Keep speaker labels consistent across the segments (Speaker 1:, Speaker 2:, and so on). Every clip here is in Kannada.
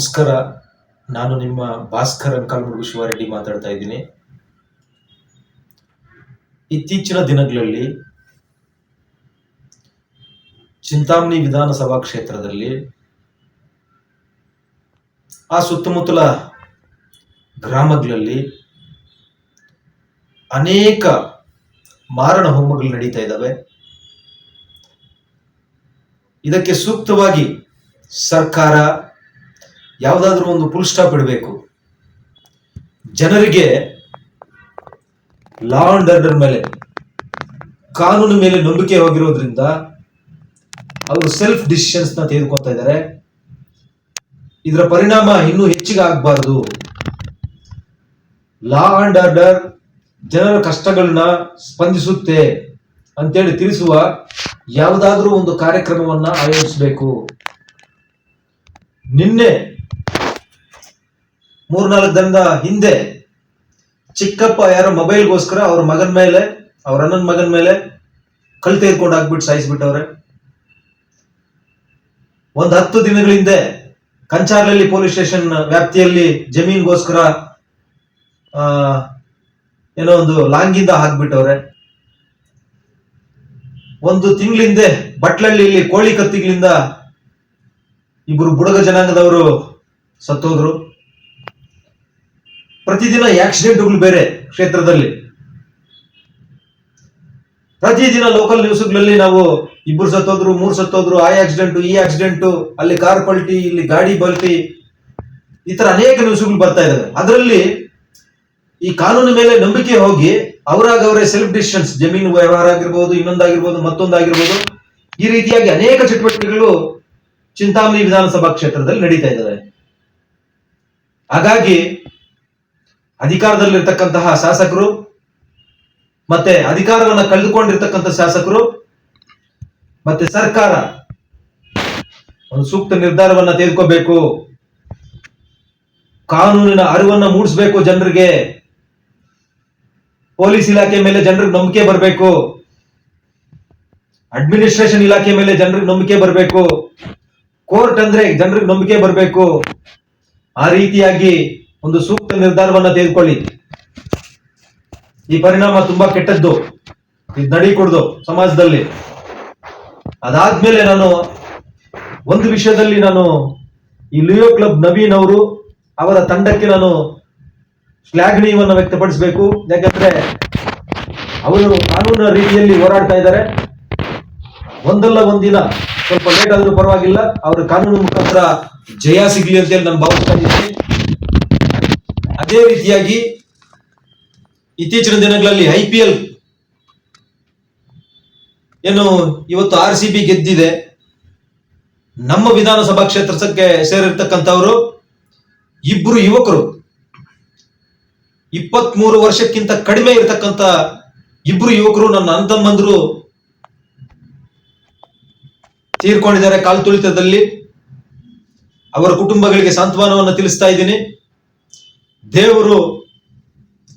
Speaker 1: ನಮಸ್ಕಾರ. ನಾನು ನಿಮ್ಮ ಭಾಸ್ಕರ್ ಅಂಕಲ್ಮುರುಗು ಶಿವಾರೆಡ್ಡಿ ಮಾತಾಡ್ತಾ ಇದ್ದೀನಿ. ಇತ್ತೀಚಿನ ದಿನಗಳಲ್ಲಿ ಚಿಂತಾಮಣಿ ವಿಧಾನಸಭಾ ಕ್ಷೇತ್ರದಲ್ಲಿ ಆ ಸುತ್ತಮುತ್ತಲ ಗ್ರಾಮಗಳಲ್ಲಿ ಅನೇಕ ಮಾರಣ ಹೋಮಗಳು ನಡೀತಾ ಇದ್ದಾವೆ. ಇದಕ್ಕೆ ಸೂಕ್ತವಾಗಿ ಸರ್ಕಾರ ಯಾವುದಾದ್ರೂ ಒಂದು ಫುಲ್ ಸ್ಟಾಪ್ ಇಡಬೇಕು. ಜನರಿಗೆ ಲಾ ಅಂಡ್ ಆರ್ಡರ್ ಮೇಲೆ, ಕಾನೂನು ಮೇಲೆ ನಂಬಿಕೆ ಹೋಗಿರೋದ್ರಿಂದ ಅವರು ಸೆಲ್ಫ್ ಡಿಸಿಷನ್ಸ್ನ ತೆಗೆದುಕೊಳ್ತಾ ಇದ್ದಾರೆ. ಇದರ ಪರಿಣಾಮ ಇನ್ನೂ ಹೆಚ್ಚಿಗೆ ಆಗಬಾರದು. ಲಾ ಅಂಡ್ ಆರ್ಡರ್ ಜನರ ಕಷ್ಟಗಳನ್ನ ಸ್ಪಂದಿಸುತ್ತೆ ಅಂತೇಳಿ ತಿಳಿಸುವ ಯಾವುದಾದ್ರೂ ಒಂದು ಕಾರ್ಯಕ್ರಮವನ್ನ ಆಯೋಜಿಸಬೇಕು. ನಿನ್ನೆ ಮೂರ್ನಾಲ್ಕು ದಿನದ ಹಿಂದೆ ಚಿಕ್ಕಪ್ಪ ಯಾರೋ ಮೊಬೈಲ್ಗೋಸ್ಕರ ಅವ್ರ ಮಗನ ಮೇಲೆ, ಅವ್ರ ಅಣ್ಣನ ಮಗನ ಮೇಲೆ ಕಲ್ ತೆಗೆದುಕೊಂಡು ಹಾಕ್ಬಿಟ್ಟು ಸಾಯಿಸ್ಬಿಟ್ಟವ್ರೆ. ಒಂದು ಹತ್ತು ದಿನಗಳ ಹಿಂದೆ ಕಂಚಾರ್ಲಲ್ಲಿ ಪೊಲೀಸ್ ಸ್ಟೇಷನ್ ವ್ಯಾಪ್ತಿಯಲ್ಲಿ ಜಮೀನ್ಗೋಸ್ಕರ ಏನೋ ಒಂದು ಲಾಂಗಿಂದ ಹಾಕ್ಬಿಟ್ಟವ್ರೆ. ಒಂದು ತಿಂಗಳ ಹಿಂದೆ ಬಟ್ಲಳ್ಳಿಯಲ್ಲಿ ಕೋಳಿ ಕತ್ತಿಗಳಿಂದ ಇಬ್ಬರು ಬುಡಗ ಜನಾಂಗದವರು ಸತ್ತೋದ್ರು. ಪ್ರತಿದಿನ ಆಕ್ಸಿಡೆಂಟ್ಗಳು ಬೇರೆ ಕ್ಷೇತ್ರದಲ್ಲಿ. ಪ್ರತಿದಿನ ಲೋಕಲ್ ನ್ಯೂಸ್ಗಳಲ್ಲಿ ನಾವು ಇಬ್ಬರು ಸತ್ತೋದ್ರು, ಮೂರು ಸತ್ತೋದ್ರು, ಆ ಆಕ್ಸಿಡೆಂಟ್ ಈ ಆಕ್ಸಿಡೆಂಟ್ ಅಲ್ಲಿ ಕಾರ್ ಪಲ್ಟಿ, ಇಲ್ಲಿ ಗಾಡಿ ಬಲ್ಟಿ ಈ ತರ ಅನೇಕ ನ್ಯೂಸ್ಗಳು ಬರ್ತಾ ಇದಾವೆ ಅದರಲ್ಲಿ ಈ ಕಾನೂನು ಮೇಲೆ ನಂಬಿಕೆ ಹೋಗಿ ಅವರಾಗ ಅವರೇ ಸೆಲ್ಫ್ ಡಿಸಿಷನ್ಸ್ ಜಮೀನು ವ್ಯವಹಾರ ಆಗಿರ್ಬೋದು, ಇನ್ನೊಂದಾಗಿರ್ಬೋದು, ಮತ್ತೊಂದಾಗಿರ್ಬೋದು, ಈ ರೀತಿಯಾಗಿ ಅನೇಕ ಚಟುವಟಿಕೆಗಳು ಚಿಂತಾಮಣಿ ವಿಧಾನಸಭಾ ಕ್ಷೇತ್ರದಲ್ಲಿ ನಡೀತಾ ಇದ್ದಾವೆ. ಹಾಗಾಗಿ ಅಧಿಕಾರದಲ್ಲಿರ್ತಕ್ಕಂತಹ ಶಾಸಕರು ಮತ್ತೆ ಅಧಿಕಾರವನ್ನು ಕಳೆದುಕೊಂಡಿರ್ತಕ್ಕಂಥ ಶಾಸಕರು ಮತ್ತೆ ಸರ್ಕಾರ ಒಂದು ಸೂಕ್ತ ನಿರ್ಧಾರವನ್ನ ತೆಗೆದುಕೋಬೇಕು. ಕಾನೂನಿನ ಅರಿವನ್ನ ಮೂಡಿಸಬೇಕು ಜನರಿಗೆ. ಪೊಲೀಸ್ ಇಲಾಖೆ ಮೇಲೆ ಜನರಿಗೆ ನಂಬಿಕೆ ಬರಬೇಕು. ಅಡ್ಮಿನಿಸ್ಟ್ರೇಷನ್ ಇಲಾಖೆ ಮೇಲೆ ಜನರಿಗೆ ನಂಬಿಕೆ ಬರಬೇಕು. ಕೋರ್ಟ್ ಅಂದ್ರೆ ಜನರಿಗೆ ನಂಬಿಕೆ ಬರಬೇಕು. ಆ ರೀತಿಯಾಗಿ ಒಂದು ಸೂಕ್ತ ನಿರ್ಧಾರವನ್ನ ತೆಗೆದುಕೊಳ್ಳಿ. ಈ ಪರಿಣಾಮ ತುಂಬಾ ಕೆಟ್ಟದ್ದು. ಇದು ನಡೀಕೊಡ್ದು ಸಮಾಜದಲ್ಲಿ. ಅದಾದ್ಮೇಲೆ ನಾನು ಒಂದು ವಿಷಯದಲ್ಲಿ ನಾನು ಈ ಲಿಯೋ ಕ್ಲಬ್ ನವೀನ್ ಅವರು ಅವರ ತಂಡಕ್ಕೆ ನಾನು ಶ್ಲಾಘನೀಯವನ್ನು ವ್ಯಕ್ತಪಡಿಸಬೇಕು. ಯಾಕಂದ್ರೆ ಅವರು ಕಾನೂನಿನ ರೀತಿಯಲ್ಲಿ ಹೋರಾಡ್ತಾ ಇದ್ದಾರೆ. ಒಂದಲ್ಲ ಒಂದಿನ ಸ್ವಲ್ಪ ಲೇಟ್ ಆದರೂ ಪರವಾಗಿಲ್ಲ. ಅವರು ಕಾನೂನು ಮುಖಾಂತರ ಜಯ ಸಿಗ್ಲಿ ಅಂತೇಳಿ ನಾನು ಭಾವಿಸ್ತಾ ಇದ್ದೀನಿ. ಅದೇ ರೀತಿಯಾಗಿ ಇತ್ತೀಚಿನ ದಿನಗಳಲ್ಲಿ ಐ ಪಿ ಎಲ್ ಏನು ಇವತ್ತು ಆರ್ ಸಿ ಬಿ ಗೆದ್ದಿದೆ. ನಮ್ಮ ವಿಧಾನಸಭಾ ಕ್ಷೇತ್ರಕ್ಕೆ ಸೇರಿರ್ತಕ್ಕಂಥವರು ಇಬ್ಬರು ಯುವಕರು. ಇಪ್ಪತ್ಮೂರು ವರ್ಷಕ್ಕಿಂತ ಕಡಿಮೆ ಇರತಕ್ಕಂತ ಇಬ್ರು ಯುವಕರು ನನ್ನ ಅಂತಮ್ಮಂದರು ತೀರ್ಕೊಂಡಿದ್ದಾರೆ ಕಾಲ್ತುಳಿತದಲ್ಲಿ. ಅವರ ಕುಟುಂಬಗಳಿಗೆ ಸಾಂತ್ವನವನ್ನು ತಿಳಿಸ್ತಾ ಇದ್ದೀನಿ. ದೇವರು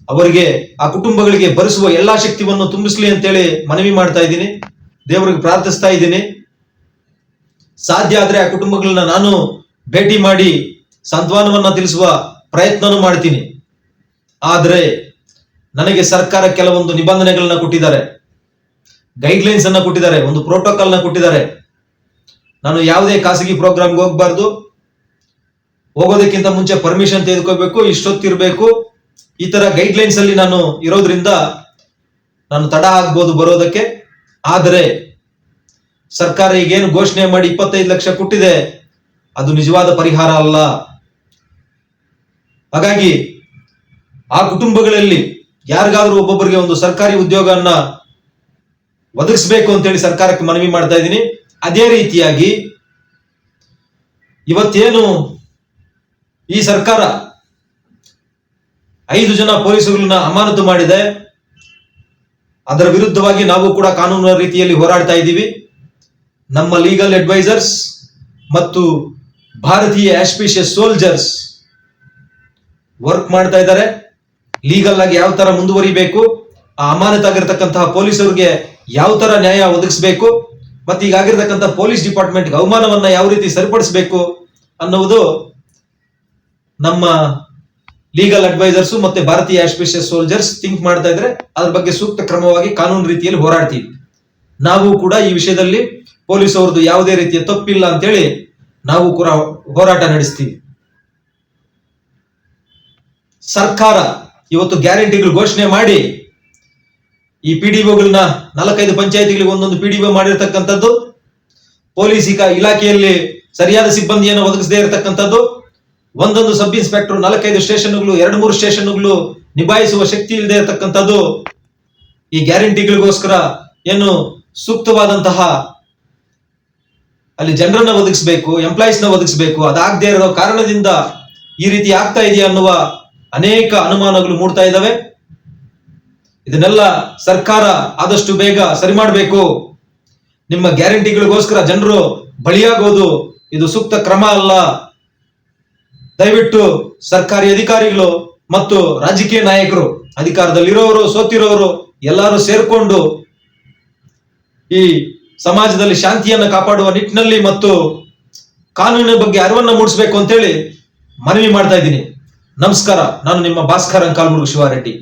Speaker 1: ಅವರಿಗೆ, ಆ ಕುಟುಂಬಗಳಿಗೆ ಭರಿಸುವ ಎಲ್ಲಾ ಶಕ್ತಿಯನ್ನು ತುಂಬಿಸ್ಲಿ ಅಂತೇಳಿ ಮನವಿ ಮಾಡ್ತಾ ಇದ್ದೀನಿ. ದೇವರಿಗೆ ಪ್ರಾರ್ಥಿಸ್ತಾ ಇದ್ದೀನಿ. ಸಾಧ್ಯ ಆದ್ರೆ ಆ ಕುಟುಂಬಗಳನ್ನ ನಾನು ಭೇಟಿ ಮಾಡಿ ಸಾಂತ್ವನವನ್ನ ತಿಳಿಸುವ ಪ್ರಯತ್ನನೂ ಮಾಡ್ತೀನಿ. ಆದ್ರೆ ನನಗೆ ಸರ್ಕಾರ ಕೆಲವೊಂದು ನಿಬಂಧನೆಗಳನ್ನ ಕೊಟ್ಟಿದ್ದಾರೆ. ಗೈಡ್ಲೈನ್ಸ್ ಅನ್ನ ಕೊಟ್ಟಿದ್ದಾರೆ, ಒಂದು ಪ್ರೋಟೋಕಾಲ್ನ ಕೊಟ್ಟಿದ್ದಾರೆ. ನಾನು ಯಾವುದೇ ಖಾಸಗಿ ಪ್ರೋಗ್ರಾಮ್ಗೆ ಹೋಗ್ಬಾರ್ದು. ಹೋಗೋದಕ್ಕಿಂತ ಮುಂಚೆ ಪರ್ಮಿಷನ್ ತೆಗೆದುಕೋಬೇಕು ಇಷ್ಟೊತ್ತಿರ್ಬೇಕು ಈ ತರ ಗೈಡ್ಲೈನ್ಸ್ ಅಲ್ಲಿ ನಾನು ಇರೋದ್ರಿಂದ ನಾನು ತಡ ಆಗ್ಬೋದು ಬರೋದಕ್ಕೆ. ಆದರೆ ಸರ್ಕಾರ ಈಗೇನು ಘೋಷಣೆ ಮಾಡಿ ಇಪ್ಪತ್ತೈದು ಲಕ್ಷ ಕೊಟ್ಟಿದೆ, ಅದು ನಿಜವಾದ ಪರಿಹಾರ ಅಲ್ಲ. ಹಾಗಾಗಿ ಆ ಕುಟುಂಬಗಳಲ್ಲಿ ಯಾರಿಗಾದ್ರೂ ಒಬ್ಬೊಬ್ಬರಿಗೆ ಒಂದು ಸರ್ಕಾರಿ ಉದ್ಯೋಗವನ್ನ ಒದಗಿಸ್ಬೇಕು ಅಂತೇಳಿ ಸರ್ಕಾರಕ್ಕೆ ಮನವಿ ಮಾಡ್ತಾ ಇದ್ದೀನಿ. ಅದೇ ರೀತಿಯಾಗಿ ಇವತ್ತೇನು ಈ ಸರ್ಕಾರ ಐದು ಜನ ಪೊಲೀಸರುಗಳನ್ನ ಅಮಾನತು ಮಾಡಿದೆ. ಅದರ ವಿರುದ್ಧವಾಗಿ ನಾವು ಕೂಡ ಕಾನೂನಿನ ರೀತಿಯಲ್ಲಿ ಹೋರಾಡ್ತಾ ಇದ್ದೀವಿ. ನಮ್ಮ ಲೀಗಲ್ ಅಡ್ವೈಸರ್ಸ್ ಮತ್ತು ಭಾರತೀಯ ಆಸ್ಪಿಷಿಯಸ್ ಸೋಲ್ಜರ್ಸ್ ವರ್ಕ್ ಮಾಡ್ತಾ ಇದ್ದಾರೆ. ಲೀಗಲ್ ಆಗಿ ಯಾವ ತರ ಮುಂದುವರಿಬೇಕು, ಆ ಅಮಾನತಾಗಿರ್ತಕ್ಕಂತಹ ಪೊಲೀಸರಿಗೆ ಯಾವ ತರ ನ್ಯಾಯ ಒದಗಿಸಬೇಕು, ಮತ್ತೆ ಈಗಾಗಿರ್ತಕ್ಕಂಥ ಪೊಲೀಸ್ ಡಿಪಾರ್ಟ್ಮೆಂಟ್ಗೆ ಅವಮಾನವನ್ನ ಯಾವ ರೀತಿ ಸರಿಪಡಿಸಬೇಕು ಅನ್ನುವುದು ನಮ್ಮ ಲೀಗಲ್ ಅಡ್ವೈಸರ್ಸ್ ಮತ್ತೆ ಭಾರತೀಯ ಆಸ್ಪಿಷಿಯಸ್ ಸೋಲ್ಜರ್ಸ್ ಥಿಂಕ್ ಮಾಡ್ತಾ ಇದ್ರೆ ಅದ್ರ ಬಗ್ಗೆ ಸೂಕ್ತ ಕ್ರಮವಾಗಿ ಕಾನೂನು ರೀತಿಯಲ್ಲಿ ಹೋರಾಡ್ತೀವಿ. ನಾವು ಕೂಡ ಈ ವಿಷಯದಲ್ಲಿ ಪೊಲೀಸ್ ಅವ್ರದ್ದು ಯಾವುದೇ ರೀತಿಯ ತಪ್ಪಿಲ್ಲ ಅಂತೇಳಿ ನಾವು ಕೂಡ ಹೋರಾಟ ನಡೆಸ್ತೀವಿ. ಸರ್ಕಾರ ಇವತ್ತು ಗ್ಯಾರಂಟಿಗಳು ಘೋಷಣೆ ಮಾಡಿ ಈ ಪಿ ಡಿ ಒಗಳನ್ನ ನಾಲ್ಕೈದು ಪಂಚಾಯತಿಗಳಿಗೆ ಒಂದೊಂದು ಪಿ ಡಿ ಒ ಮಾಡಿರ್ತಕ್ಕಂಥದ್ದು, ಪೊಲೀಸ್ ಇಲಾಖೆಯಲ್ಲಿ ಸರಿಯಾದ ಸಿಬ್ಬಂದಿಯನ್ನು ಒದಗಿಸದೇ ಇರತಕ್ಕಂಥದ್ದು ಒಂದೊಂದು ಸಬ್ ಇನ್ಸ್ಪೆಕ್ಟರ್, ನಾಲ್ಕೈದು ಸ್ಟೇಷನ್ಗಳು ಎರಡು ಮೂರು ಸ್ಟೇಷನ್ಗಳು ನಿಭಾಯಿಸುವ ಶಕ್ತಿ ಇಲ್ಲದೆ ಇರತಕ್ಕಂಥದ್ದು ಈ ಗ್ಯಾರಂಟಿಗಳಿಗೋಸ್ಕರ ಏನು ಸೂಕ್ತವಾದಂತಹ ಅಲ್ಲಿ ಜನರನ್ನ ಒದಗಿಸಬೇಕು ಎಂಪ್ಲಾಯೀಸ್ನ ಒದಗಿಸಬೇಕು, ಅದಾಗದೇ ಇರೋ ಕಾರಣದಿಂದ ಈ ರೀತಿ ಆಗ್ತಾ ಇದೆಯಾ ಅನ್ನುವ ಅನೇಕ ಅನುಮಾನಗಳು ಮೂಡ್ತಾ ಇದ್ದಾವೆ. ಇದನ್ನೆಲ್ಲ ಸರ್ಕಾರ ಆದಷ್ಟು ಬೇಗ ಸರಿ ಮಾಡಬೇಕು. ನಿಮ್ಮ ಗ್ಯಾರಂಟಿಗಳಿಗೋಸ್ಕರ ಜನರು ಬಳಿಯಾಗೋದು ಇದು ಸೂಕ್ತ ಕ್ರಮ ಅಲ್ಲ. ದಯವಿಟ್ಟು ಸರ್ಕಾರಿ ಅಧಿಕಾರಿಗಳು ಮತ್ತು ರಾಜಕೀಯ ನಾಯಕರು, ಅಧಿಕಾರದಲ್ಲಿರೋರು, ಸೋತಿರೋರು ಎಲ್ಲರೂ ಸೇರ್ಕೊಂಡು ಈ ಸಮಾಜದಲ್ಲಿ ಶಾಂತಿಯನ್ನು ಕಾಪಾಡುವ ನಿಟ್ಟಿನಲ್ಲಿ ಮತ್ತು ಕಾನೂನಿನ ಬಗ್ಗೆ ಅರಿವನ್ನು ಮೂಡಿಸಬೇಕು ಅಂತೇಳಿ ಮನವಿ ಮಾಡ್ತಾ ಇದ್ದೀನಿ. ನಮಸ್ಕಾರ. ನಾನು ನಿಮ್ಮ ಭಾಸ್ಕರ್ ಅಂಕಾಲ್ಮುರುಗು ಶಿವಾರೆಡ್ಡಿ.